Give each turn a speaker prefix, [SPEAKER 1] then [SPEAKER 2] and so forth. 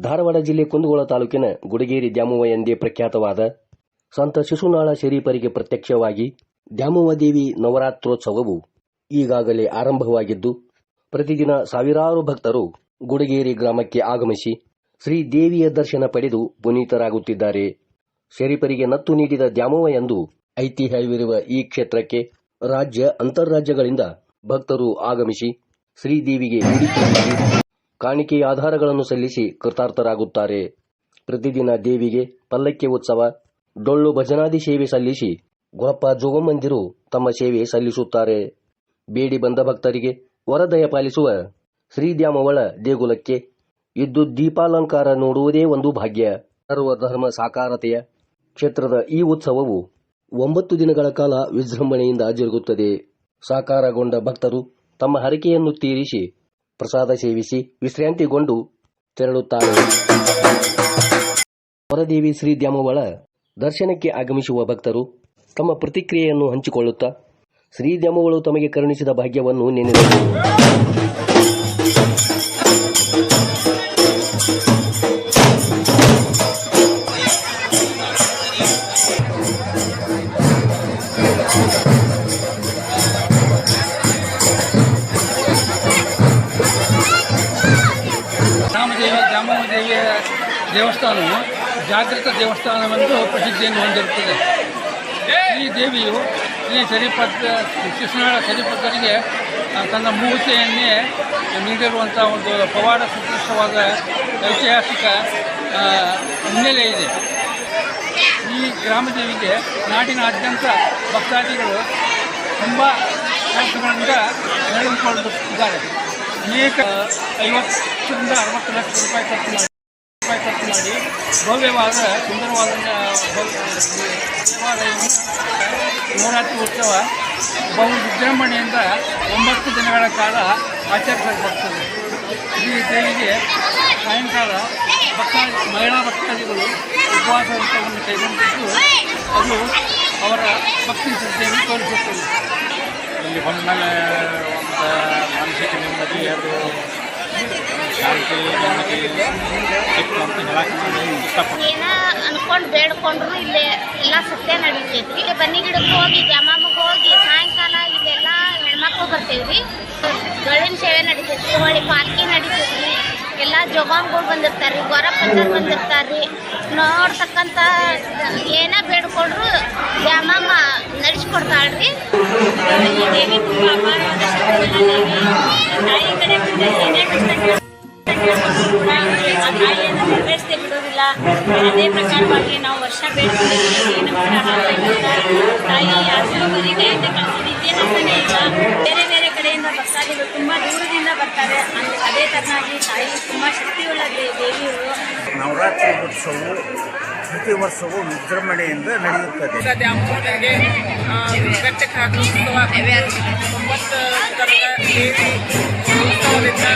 [SPEAKER 1] ಧಾರವಾಡ ಜಿಲ್ಲೆ ಕುಂದಗೋಳ ತಾಲೂಕಿನ ಗುಡಗೇರಿ ದ್ಯಾಮವ್ವ ಎಂದೇ ಪ್ರಖ್ಯಾತವಾದ ಸಂತ ಶಿಶುನಾಳ ಶರೀಫರಿಗೆ ಪ್ರತ್ಯಕ್ಷವಾಗಿ ದ್ಯಾಮವ್ವ ದೇವಿ ನವರಾತ್ರೋತ್ಸವವು ಈಗಾಗಲೇ ಆರಂಭವಾಗಿದ್ದು, ಪ್ರತಿದಿನ ಸಾವಿರಾರು ಭಕ್ತರು ಗುಡಗೇರಿ ಗ್ರಾಮಕ್ಕೆ ಆಗಮಿಸಿ ಶ್ರೀ ದೇವಿಯ ದರ್ಶನ ಪಡೆದು ಪುನೀತರಾಗುತ್ತಿದ್ದಾರೆ. ಶರೀಫರಿಗೆ ನತ್ತು ನೀಡಿದ ದ್ಯಾಮವ್ವ ಎಂದು ಐತಿಹ್ಯವಿರುವ ಈ ಕ್ಷೇತ್ರಕ್ಕೆ ರಾಜ್ಯ, ಅಂತರ್ರಾಜ್ಯಗಳಿಂದ ಭಕ್ತರು ಆಗಮಿಸಿ ಶ್ರೀದೇವಿಗೆ ಮುಡಿ ಕಾಣಿಕೆ ಆಧಾರಗಳನ್ನು ಸಲ್ಲಿಸಿ ಕೃತಾರ್ಥರಾಗುತ್ತಾರೆ. ಪ್ರತಿದಿನ ದೇವಿಗೆ ಪಲ್ಲಕ್ಕಿ ಉತ್ಸವ, ಡೊಳ್ಳು ಭಜನಾದಿ ಸೇವೆ ಸಲ್ಲಿಸಿ ಗೊರಪ್ಪ ಜೋಗಮ್ಮಂದಿರು ತಮ್ಮ ಸೇವೆ ಸಲ್ಲಿಸುತ್ತಾರೆ. ಬೇಡಿ ಬಂದ ಭಕ್ತರಿಗೆ ವರದಯ ಪಾಲಿಸುವ ಶ್ರೀದ್ಯಾಮವಳ ದೇಗುಲಕ್ಕೆ ಇದ್ದು ದೀಪಾಲಂಕಾರ ನೋಡುವುದೇ ಒಂದು ಭಾಗ್ಯ. ಸರ್ವಧರ್ಮ ಸಾಕಾರತೆಯ ಕ್ಷೇತ್ರದ ಈ ಉತ್ಸವವು ಒಂಬತ್ತು ದಿನಗಳ ಕಾಲ ವಿಜೃಂಭಣೆಯಿಂದ ಜರುಗುತ್ತದೆ. ಸಾಕಾರಗೊಂಡ ಭಕ್ತರು ತಮ್ಮ ಹರಕೆಯನ್ನು ತೀರಿಸಿ ಪ್ರಸಾದ ಸೇವಿಸಿ ವಿಶ್ರಾಂತಿಗೊಂಡು ತೆರಳುತ್ತಾರೆ ಹೊರದೇವಿ ಶ್ರೀ ದ್ಯಾಮವ್ವಳ ದರ್ಶನಕ್ಕೆ ಆಗಮಿಸುವ ಭಕ್ತರು ತಮ್ಮ ಪ್ರತಿಕ್ರಿಯೆಯನ್ನು ಹಂಚಿಕೊಳ್ಳುತ್ತಾ ಶ್ರೀ ದ್ಯಾಮವ್ವಳು ತಮಗೆ ಕರುಣಿಸಿದ ಭಾಗ್ಯವನ್ನು ನೆನೆದರು
[SPEAKER 2] ದೇವಸ್ಥಾನವು ಜಾಗೃತ ದೇವಸ್ಥಾನವೆಂದು ಪ್ರಸಿದ್ಧಿಯನ್ನು ಹೊಂದಿರುತ್ತದೆ. ಈ ದೇವಿಯು ಈ ಸರಿಪದ ಕೃಷ್ಣಳ ಸರಿಪದ್ದರಿಗೆ ತನ್ನ ಮೂರ್ತಿಯನ್ನೇ ನೀಡಿರುವಂಥ ಒಂದು ಪವಾಡ ಸುದೃಷ್ಟವಾದ ಐತಿಹಾಸಿಕ ಹಿನ್ನೆಲೆ ಇದೆ. ಈ ಗ್ರಾಮದೇವಿಗೆ ನಾಡಿನಾದ್ಯಂತ ಭಕ್ತಾದಿಗಳು ತುಂಬ ವರ್ಷಗಳಿಂದ ನಡೆದುಕೊಳ್ಳುತ್ತಿದ್ದಾರೆ. ಅನೇಕ, ಐವತ್ತರಿಂದ ಅರವತ್ತು ಲಕ್ಷ ರೂಪಾಯಿ ಖರ್ಚು ಮಾಡಿ ರೂಪಾಯಿ ಖರ್ಚು ಮಾಡಿ ಭವ್ಯವಾದ ಸುಂದರವಾದ ದೇವಾಲಯವನ್ನು ನವರಾತ್ರಿ ಉತ್ಸವ ಬಹು ವಿಜೃಂಭಣೆಯಿಂದ ಒಂಬತ್ತು ದಿನಗಳ ಕಾಲ ಆಚರಿಸಲ್ಪಡ್ತದೆ. ಈ ದೇವಿಗೆ ಸಾಯಂಕಾಲ ಭಕ್ತ, ಮಹಿಳಾ ಭಕ್ತಾದಿಗಳು ಉಪವಾಸ ವ್ರತವನ್ನು ಕೈಗೊಂಡಿದ್ದು ಅದು ಅವರ ಭಕ್ತಿ ಶ್ರದ್ಧೆಯನ್ನು ತೋರಿಸುತ್ತದೆ.
[SPEAKER 3] ಇಲ್ಲಿ ಬಂದಮೇಲೆ ಒಂದು ಮಾನಸಿಕ ನೆಮ್ಮದಿ, ಅದು ಶಾಂತಿ, ನೆಮ್ಮದಿ.
[SPEAKER 4] ಏನ ಅನ್ಕೊಂಡು ಬೇಡ್ಕೊಂಡ್ರು ಇಲ್ಲೇ ಎಲ್ಲ ಸತ್ಯ ನಡೀತೈತಿ ಇಲ್ಲಿ ಬನ್ನಿ ಗಿಡಕ್ಕೆ ಹೋಗಿ ಜಮಾಮಗೆ ಹೋಗಿ ಸಾಯಂಕಾಲ ಇಲ್ಲೆಲ್ಲ ಹೆಣ್ಮಕ್ಳು ಬರ್ತೇವ್ರಿ. ಡೊಳ್ಳಿನ ಸೇವೆ ನಡೀತೈತಿ ಹೊಳಿ ಪಾಲ್ಕಿ ನಡೀತೈತಿ ಎಲ್ಲ ಜೋಗಾಮ್ಗಳು ಬಂದಿರ್ತಾರ್ರಿ ಗೊರಪ್ಪಂದರ್ ಬಂದಿರ್ತಾರ್ರಿ. ನೋಡ್ತಕ್ಕಂಥ ಏನ ಬೇಡ್ಕೊಂಡ್ರು ಜಾಮಮ್ಮ ನಡೆಸ್ಕೊಡ್ತಾಳೆ ರೀ ದೇವಿ ತುಂಬ ಅಪಾರವಾದ ತಾಯಿ ಕಡೆ ಏನೇ ಕಷ್ಟ ಆ ತಾಯಿಯನ್ನು ನೆರವೇರಿಸದೆ ಬಿಡೋದಿಲ್ಲ ಅದೇ ಪ್ರಕಾರವಾಗಿ ನಾವು ವರ್ಷ ಬೇಡ್ಕೊಂಡಿದ್ದೀವಿ ತಾಯಿ ಯಾರಿಗೂ ಬರೀ ಅಂತ ಇಲ್ಲ ಬೇರೆ ಬೇರೆ ಕಡೆಯಿಂದ ಭಕ್ತಾದಿಗಳು ತುಂಬ ದೂರದಿಂದ ಬರ್ತಾರೆ ಅಂದ್- ತರನಾಗಿ ತಾಯಿ ತುಂಬ ಶಕ್ತಿಯುಳ್ಳ ದೇವಿಯವರು
[SPEAKER 5] ನವರಾತ್ರಿ ಉತ್ಸವವು ಪ್ರತಿ ವರ್ಷವೂ ವಿಜೃಂಭಣೆಯಿಂದ ನಡೆಯುತ್ತದೆ.
[SPEAKER 2] ದ್ಯಾಮವ್ವನಿಗೆ ಗಟ್ಟಕ್ಕೆ ಹಾಕುವ ಒಂಬತ್ತು ಥರದ ದೇವಿ ಉತ್ಸವದಿಂದ